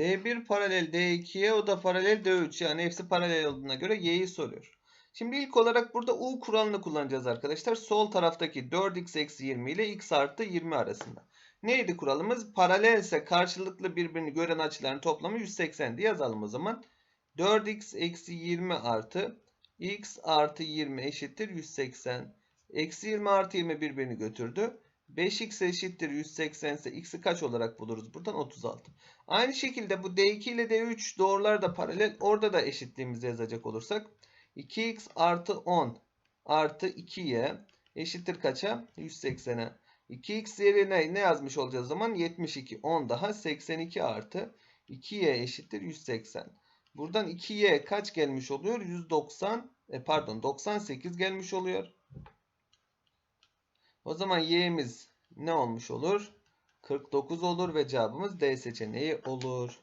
D1 paralel D2'ye o da paralel D3 yani hepsi paralel olduğuna göre y'yi soruyor. Şimdi ilk olarak burada U kuralını kullanacağız arkadaşlar. Sol taraftaki 4x eksi 20 ile x artı 20 arasında. Neydi kuralımız? Paralelse karşılıklı birbirini gören açıların toplamı 180 diye yazalım o zaman. 4x eksi 20 artı x artı 20 eşittir 180. Eksi 20 artı 20 birbirini götürdü. 5x eşittir 180 ise x'i kaç olarak buluruz? Buradan 36. Aynı şekilde bu D2 ile D3 doğrular da paralel. Orada da eşitliğimizi yazacak olursak 2x artı 10 artı 2y eşittir kaça? 180'e. 2x yerine ne yazmış olacağız zaman? 72. 10 daha 82 artı 2y eşittir 180. Buradan 2y kaç gelmiş oluyor? 190 e pardon 98 gelmiş oluyor. O zaman y'miz ne olmuş olur? 49 olur ve cevabımız D seçeneği olur.